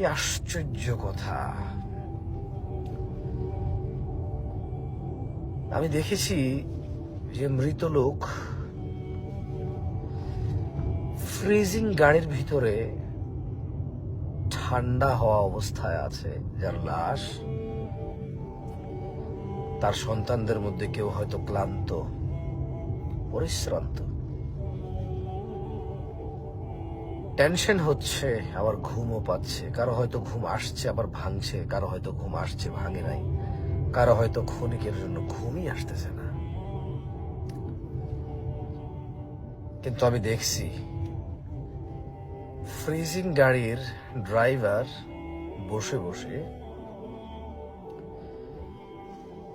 কি আশ্চর্য কথা। আমি দেখেছি যে মৃত লোক ফ্রিজিং গাড়ির ভিতরে ঠান্ডা হওয়া অবস্থায় আছে, যার লাশ তার সন্তানদের মধ্যে কেউ হয়তো ক্লান্ত, পরিশ্রান্ত। টেনশন হচ্ছে, আবার ঘুমও পাচ্ছে। কারও হয়তো ঘুম আসছে, আবার ভাঙছে। কারও হয়তো ঘুম আসছে, ভাঙে নাই। কারও হয়তো ক্ষণিকের জন্য ঘুমই আসতেছে না। কিন্তু আমি দেখছি, ফ্রিজিং গাড়ির ড্রাইভার বসে বসে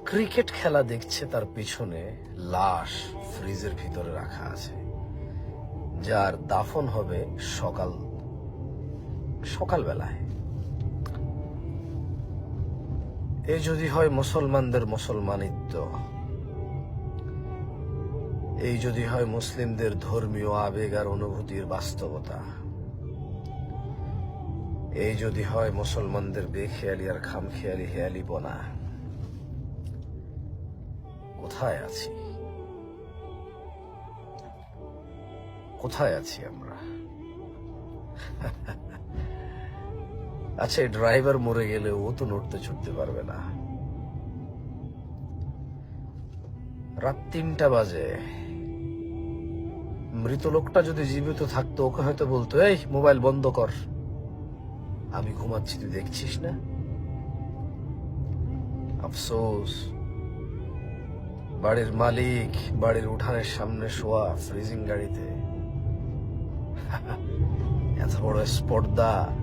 ক্রিকেট খেলা দেখছে, তার পিছনে লাশ ফ্রিজের ভিতরে রাখা আছে। যার দাফন হবে সকাল, সকালবেলায়। এ যদি হয় মুসলমানদের মুসলমানিত্ব, এই যদি হয় মুসলিমদের ধর্মীয় আবেগ আর অনুভূতির বাস্তবতা, এই যদি হয় মুসলমানদের বেখেয়ালি আর খামখেয়ালি হেয়ালি বনা, কোথায় আছি? কোথায় আছি আমরা? আচ্ছা ড্রাইভার মরে গেলে ও তো নড়তে ছুটতে পারবে না। রাত তিনটা বাজে। মৃত লোকটা যদি জীবিত থাকতো, ওকে হয়তো বলতো, এই, মোবাইল বন্ধ কর। আমি ঘুমাচ্ছি, তুই দেখছিস না? আফসোস। বাড়ির মালিক, বাড়ির উঠানের সামনে শোয়া, ফ্রিজিং গাড়িতে। এত বড় স্পর্ধা।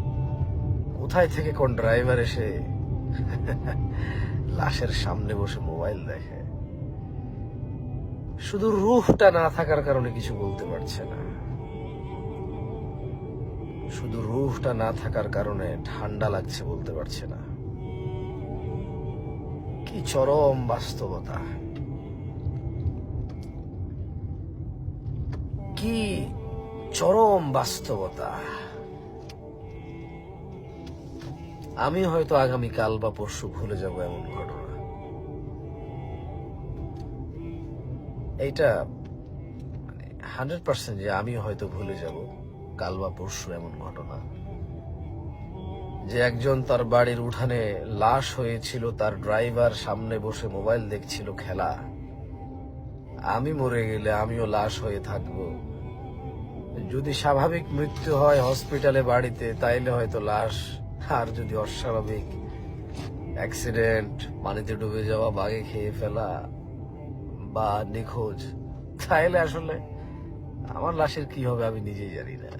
কোথায় থেকে কোন ড্রাইভার এসে লাশের সামনে বসে মোবাইল দেখে? শুধু রুহটা না থাকার কারণে কিছু বলতে পারছে না। শুধু রুহটা না থাকার কারণে ঠান্ডা লাগছে বলতে পারছে না। কি চরম বাস্তবতা। কি চরম বাস্তবতা। আমি হয়তো আগামী কাল বা পরশু ভুলে যাব এমন ঘটনা। এইটা হান্ড্রেড পার্সেন্ট যে আমি হয়তো ভুলে যাব কাল বা পরশু এমন ঘটনা। যে একজন তার বাড়ির উঠানে লাশ হয়েছিল, তার ড্রাইভার সামনে বসে মোবাইল দেখছিল, খেলা। আমি মরে গেলে আমিও লাশ হয়ে থাকব। যদি স্বাভাবিক মৃত্যু হয় হসপিটালে বাড়িতে, তাইলে হয়তো লাশ আর যদি অস্বাভাবিক অ্যাক্সিডেন্ট পানিতে ডুবে যাওয়া বাঘে খেয়ে ফেলা বা নিখোঁজ, তাইলে আসলে আমার লাশের কি হবে আমি নিজেই জানি না।